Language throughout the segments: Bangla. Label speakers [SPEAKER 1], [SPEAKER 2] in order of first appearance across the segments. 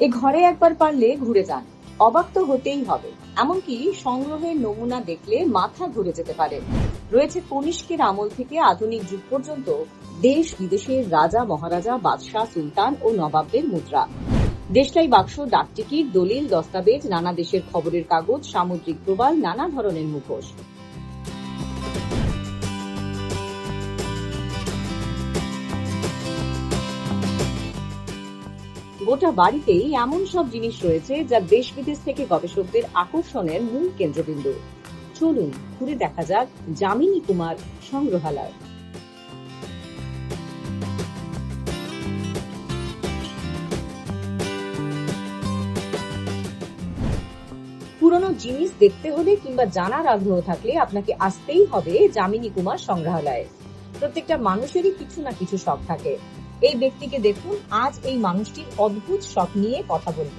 [SPEAKER 1] এ ঘরে একবার পারলে ঘুরে যান। অবাক তো হতেই হবে। এমনকি সংগ্রহের নমুনা দেখলে মাথা ঘুরে যেতে পারে। রয়েছে কনিষ্কের আমল থেকে আধুনিক যুগ পর্যন্ত দেশ বিদেশের রাজা, মহারাজা, বাদশাহ, সুলতান ও নবাবদের মুদ্রা। দেশলাই বাক্স, ডাকটিকিট, দলিল, দস্তাবেজ, নানা দেশের খবরের কাগজ, সামুদ্রিক প্রবাল, নানা ধরনের মুখোশ। গোটা বাড়িতেই এমন সব জিনিস রয়েছে যা দেশ বিদেশ থেকে গবেষকদের আকর্ষণের মূল কেন্দ্রবিন্দু। চলুন, ঘুরে দেখা যাক যামিনী কুমার সংগ্রহালয়। পুরনো জিনিস দেখতে হলে কিংবা জানার আগ্রহ থাকলে আপনাকে আসতেই হবে যামিনী কুমার সংগ্রহালয়ে। প্রত্যেকটা মানুষেরই কিছু না কিছু শখ থাকে। এই ব্যক্তিকে দেখুন, আজ এই মানুষটির অদ্ভুত শখ নিয়ে কথা বলব।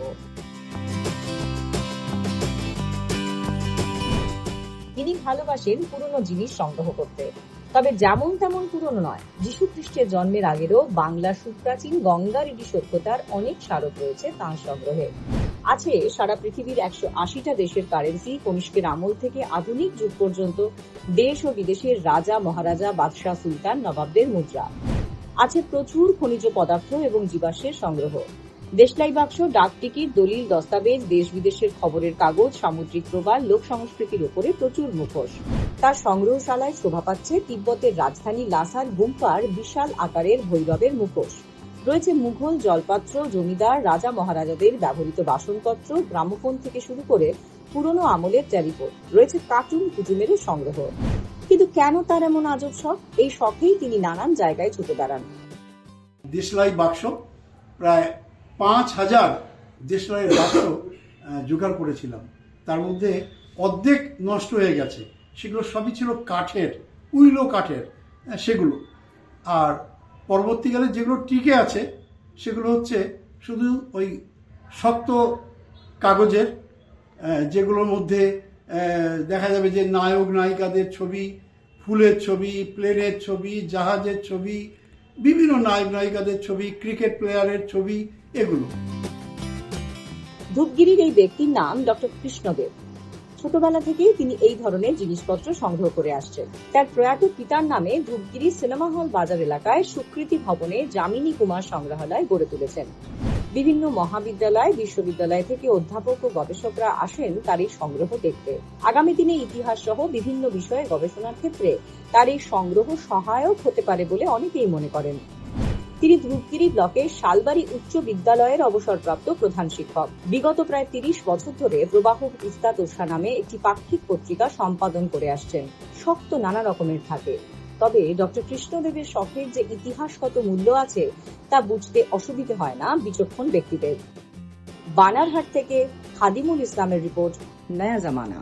[SPEAKER 1] তিনি ভালোবাসেন পুরনো জিনিস সংগ্রহ করতে। তবে যেমন তেমন পুরনো নয় যীশু খ্রিস্টের জন্মের আগেরও বাংলার সুপ্রাচীন গঙ্গা ঋডি সভ্যতার অনেক স্মারক রয়েছে তাঁর সংগ্রহে। আছে সারা পৃথিবীর একশো আশিটা দেশের কারেন্সি, কনিষ্কের আমল থেকে আধুনিক যুগ পর্যন্ত দেশ ও বিদেশের রাজা, মহারাজা, বাদশাহ, সুলতান, নবাবদের মুদ্রা। আছে প্রচুর খনিজ পদার্থ এবং জীবাশ্মের সংগ্রহ। দেশলাই বাক্স, ডাক টিকিট, দলিল, দস্তাবেজ, দেশ বিদেশের খবরের কাগজ, সামুদ্রিক প্রবাল, লোক সংস্কৃতির ওপরে প্রচুর মুখোশ। তার সংগ্রহশালায় শোভা পাচ্ছে তিব্বতের রাজধানী লাসার গুম্পার বিশাল আকারের ভৈরবের মুখোশ। রয়েছে মুঘল জলপাত্র, জমিদার, রাজা মহারাজাদের ব্যবহৃত বাসনপত্র, গ্রামোফোন থেকে শুরু করে পুরনো আমলের টেলিফোন। রয়েছে কার্টুন কুটুমেরও সংগ্রহ। কেন তার এমন আজব শখ? এই শখেই তিনি নানান জায়গায় ছুটে বেড়ান
[SPEAKER 2] দেশলাই বাক্স, প্রায় পাঁচ হাজার দেশলাইয়ের বাক্স জোগাড় করেছিলাম। তার মধ্যে অর্ধেক নষ্ট হয়ে গেছে। সেগুলো সবই ছিল কাঠের, উইলো কাঠের সেগুলো। আর পরবর্তীকালে যেগুলো টিকে আছে, সেগুলো হচ্ছে শুধু ওই শক্ত কাগজের যেগুলোর মধ্যে দেখা যাবে যে নায়ক, নায়িকাদের ছবি ফুলের ছবি প্লেনের ছবি, জাহাজের ছবি, বিভিন্ন নায়ক নায়িকাদের ছবি ক্রিকেট প্লেয়ারের ছবি, এগুলো।
[SPEAKER 1] ধূপগিরির এই ব্যক্তির নাম ডক্টর কৃষ্ণদেব। ছোটবেলা থেকেই তিনি এই ধরনের জিনিসপত্র সংগ্রহ করে আসছেন। তার প্রয়াত পিতার নামে ধূপগিরি সিনেমা হল বাজার এলাকায় সুকৃতি ভবনে যামিনী কুমার সংগ্রহালয় গড়ে তুলেছেন। বিভিন্ন মহাবিদ্যালয়, বিশ্ববিদ্যালয় থেকে অধ্যাপক ও গবেষকরা আসেন তার এই সংগ্রহ দেখতে। আগামী দিনে ইতিহাস সহ বিভিন্ন বিষয়ে গবেষণার ক্ষেত্রে তার এই সংগ্রহ সহায়ক হতে পারে বলে অনেকেই মনে করেন। তিনি ধূপগিরি ব্লকের শালবাড়ি উচ্চ বিদ্যালয়ের অবসরপ্রাপ্ত প্রধান শিক্ষক। বিগত প্রায় তিরিশ বছর ধরে প্রবাহ ইস্তা তোষা নামে একটি পাক্ষিক পত্রিকা সম্পাদন করে আসছেন। শক্ত নানা রকমের থাকে। তবে ডক্টর কৃষ্ণদেবের শখের যে ইতিহাসগত মূল্য আছে, তা বুঝতে অসুবিধে হয় না বিচক্ষণ ব্যক্তিদের। বানারহাট থেকে খাদিমুল ইসলামের রিপোর্ট, নয়া জামানা।